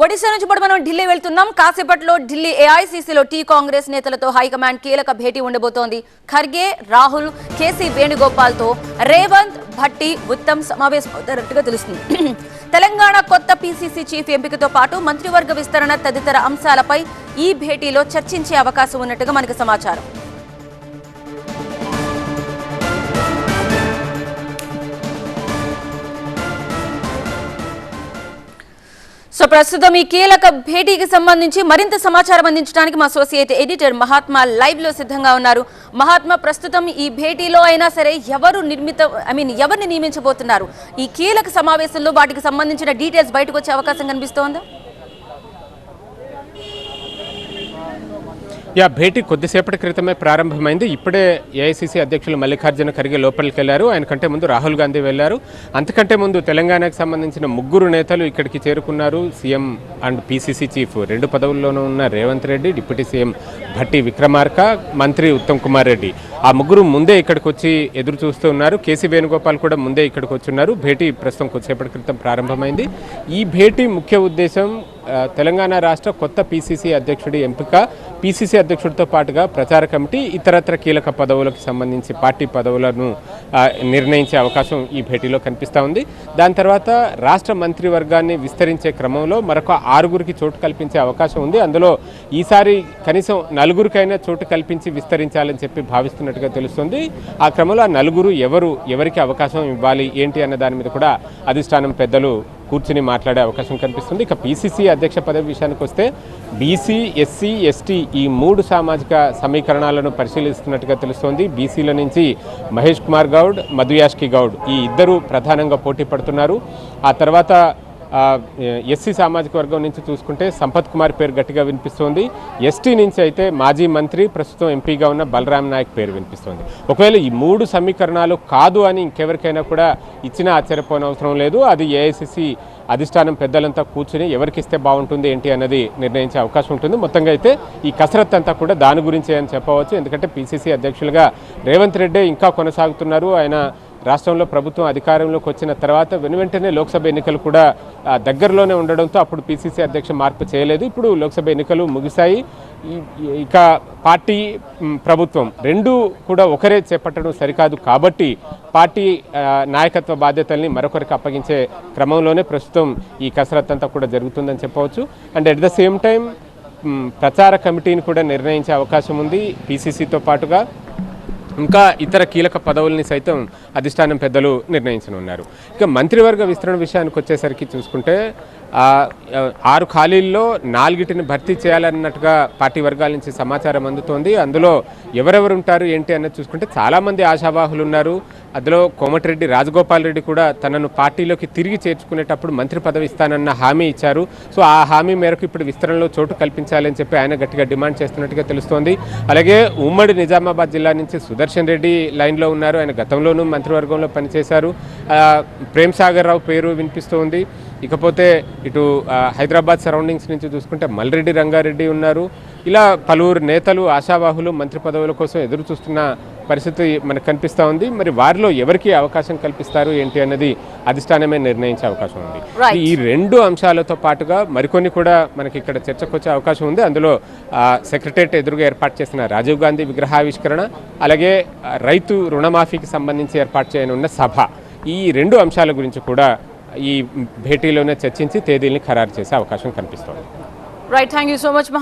ఒడిశా నుంచి ఇప్పుడు మనం ఢిల్లీ వెళ్తున్నాం. కాసేపట్లో ఢిల్లీ ఏఐసీసీలో టీ కాంగ్రెస్ నేతలతో హైకమాండ్ కీలక భేటీ ఉండబోతోంది. ఖర్గే రాహుల్ కేసీ వేణుగోపాల్తో రేవంత్ భట్టి ఉత్తమ్ సమావేశమవుతారట్టుగా తెలుస్తుంది. తెలంగాణ కొత్త పీసీసీ చీఫ్ ఎంపికతో పాటు మంత్రివర్గ విస్తరణ తదితర అంశాలపై ఈ భేటీలో చర్చించే అవకాశం ఉన్నట్టుగా మనకు సమాచారం. ప్రస్తుతం ఈ కీలక భేటీకి సంబంధించి మరింత సమాచారం అందించడానికి మా అసోసియేట్ ఎడిటర్ మహాత్మా లైవ్లో సిద్ధంగా ఉన్నారు. మహాత్మా ప్రస్తుతం ఈ భేటీలో అయినా సరే ఎవరు నిర్మిత ఐ మీన్ ఎవరిని నియమించబోతున్నారు? ఈ కీలక సమావేశంలో వాటికి సంబంధించిన డీటెయిల్స్ బయటకు వచ్చే అవకాశం కనిపిస్తోందా? యా భేటీ కొద్దిసేపటి క్రితమే ప్రారంభమైంది. ఇప్పుడే ఏఐసీసీ అధ్యక్షులు మల్లికార్జున ఖర్గే లోపలికి వెళ్ళారు ఆయన కంటే ముందు రాహుల్ గాంధీ వెళ్ళారు. అంతకంటే ముందు తెలంగాణకు సంబంధించిన ముగ్గురు నేతలు ఇక్కడికి చేరుకున్నారు. సీఎం అండ్ పీసీసీ చీఫ్ రెండు పదవుల్లోనూ ఉన్న రేవంత్ రెడ్డి డిప్యూటీ సీఎం భట్టి విక్రమార్క మంత్రి ఉత్తమ్ కుమార్ రెడ్డి. ఆ ముగ్గురు ముందే ఇక్కడికి వచ్చి ఎదురు చూస్తూ ఉన్నారు. కేసీ వేణుగోపాల్ కూడా ముందే ఇక్కడికి వచ్చి ఉన్నారు. భేటీ ప్రస్తుతం కొద్దిసేపటి క్రితం ప్రారంభమైంది. ఈ భేటీ ముఖ్య ఉద్దేశం తెలంగాణ రాష్ట్ర కొత్త పీసీసీ అధ్యక్షుడి ఎంపిక పీసీసీ అధ్యక్షుడితో పాటుగా ప్రచార కమిటీ ఇతరత్ర కీలక పదవులకు సంబంధించి పార్టీ పదవులను నిర్ణయించే అవకాశం ఈ భేటీలో కనిపిస్తూ ఉంది. దాని తర్వాత రాష్ట్ర మంత్రివర్గాన్ని విస్తరించే క్రమంలో మరొక ఆరుగురికి చోటు కల్పించే అవకాశం ఉంది. అందులో ఈసారి కనీసం నలుగురికైనా చోటు కల్పించి విస్తరించాలని చెప్పి భావిస్తున్నట్టుగా తెలుస్తుంది. ఆ క్రమంలో ఆ నలుగురు ఎవరు ఎవరికి అవకాశం ఇవ్వాలి ఏంటి అన్న దాని మీద కూడా అధిష్టానం పెద్దలు కూర్చుని మాట్లాడే అవకాశం కనిపిస్తుంది. ఇక పీసీసీ అధ్యక్ష పదవి విషయానికి వస్తే బీసీ ఎస్సీ ఎస్టీ ఈ మూడు సామాజిక సమీకరణాలను పరిశీలిస్తున్నట్టుగా తెలుస్తోంది. బీసీల నుంచి మహేష్ కుమార్ గౌడ్ మధుయాష్కి గౌడ్ ఈ ఇద్దరు ప్రధానంగా పోటీ పడుతున్నారు. ఆ తర్వాత ఎస్సీ సామాజిక వర్గం నుంచి చూసుకుంటే సంపత్ కుమార్ పేరు గట్టిగా వినిపిస్తోంది. ఎస్టీ నుంచి అయితే మాజీ మంత్రి ప్రస్తుతం ఎంపీగా ఉన్న బలరాం నాయక్ పేరు వినిపిస్తోంది. ఒకవేళ ఈ మూడు సమీకరణాలు కాదు అని ఇంకెవరికైనా కూడా ఇచ్చినా ఆశ్చర్యపోనవసరం లేదు. అది ఏఐసిసి అధిష్టానం పెద్దలంతా కూర్చుని ఎవరికి ఇస్తే బాగుంటుంది ఏంటి అన్నది నిర్ణయించే అవకాశం ఉంటుంది. మొత్తంగా అయితే ఈ కసరత్ అంతా కూడా దాని గురించే అని చెప్పవచ్చు. ఎందుకంటే పీసీసీ అధ్యక్షులుగా రేవంత్ రెడ్డి ఇంకా కొనసాగుతున్నారు. ఆయన రాష్ట్రంలో ప్రభుత్వం అధికారంలోకి వచ్చిన తర్వాత వెను వెంటనే లోక్సభ ఎన్నికలు కూడా దగ్గరలోనే ఉండడంతో అప్పుడు పీసీసీ అధ్యక్ష మార్పు చేయలేదు. ఇప్పుడు లోక్సభ ఎన్నికలు ముగిశాయి. ఇక పార్టీ ప్రభుత్వం రెండు కూడా ఒకరే చేపట్టడం సరికాదు కాబట్టి పార్టీ నాయకత్వ బాధ్యతల్ని మరొకరికి అప్పగించే క్రమంలోనే ప్రస్తుతం ఈ కసరత్ అంతా కూడా జరుగుతుందని చెప్పవచ్చు. And at the same time ప్రచార కమిటీని కూడా నిర్ణయించే అవకాశం ఉంది పీసీసీతో పాటుగా. ఇంకా ఇతర కీలక పదవుల్ని సైతం అధిష్టానం పెద్దలు నిర్ణయించనున్నారు. ఇక మంత్రివర్గ విస్తరణ విషయానికి వచ్చేసరికి చూసుకుంటే ఆరు ఖాళీల్లో నాలుగిటిని భర్తీ చేయాలన్నట్టుగా పార్టీ వర్గాల నుంచి సమాచారం అందుతోంది. అందులో ఎవరెవరు ఉంటారు ఏంటి అన్నది చూసుకుంటే చాలామంది ఆశావాహులు ఉన్నారు అందులో కోమటిరెడ్డి రాజగోపాల్ రెడ్డి కూడా తనను పార్టీలోకి తిరిగి చేర్చుకునేటప్పుడు మంత్రి పదవి ఇస్తానన్న హామీ ఇచ్చారు. సో ఆ హామీ మేరకు ఇప్పుడు విస్తరణలో చోటు కల్పించాలని చెప్పి ఆయన గట్టిగా డిమాండ్ చేస్తున్నట్టుగా తెలుస్తోంది. అలాగే ఉమ్మడి నిజామాబాద్ జిల్లా నుంచి సుదర్శన్ రెడ్డి లైన్లో ఉన్నారు. ఆయన గతంలోనూ మంత్రివర్గంలో పనిచేశారు. ప్రేమ్ సాగర్ రావు పేరు వినిపిస్తోంది. ఇకపోతే ఇటు హైదరాబాద్ సరౌండింగ్స్ నుంచి చూసుకుంటే మల్రెడ్డి రంగారెడ్డి ఉన్నారు. ఇలా పలువురు నేతలు ఆశావాహులు మంత్రి పదవుల కోసం ఎదురు చూస్తున్న పరిస్థితి మనకు కనిపిస్తూ ఉంది. మరి వారిలో ఎవరికి అవకాశం కల్పిస్తారు ఏంటి అన్నది అధిష్టానమే నిర్ణయించే అవకాశం ఉంది. ఈ రెండు అంశాలతో పాటుగా మరికొన్ని కూడా మనకి ఇక్కడ చర్చకు వచ్చే అవకాశం ఉంది. అందులో సెక్రటరియట్ ఎదురుగా ఏర్పాటు చేసిన రాజీవ్ గాంధీ విగ్రహావిష్కరణ అలాగే రైతు రుణమాఫీకి సంబంధించి ఏర్పాటు చేయనున్న సభ. ఈ రెండు అంశాల గురించి కూడా ఈ భేటీలోనే చర్చించి తేదీల్ని ఖరారు చేసే అవకాశం కనిపిస్తోంది. Right thank you so much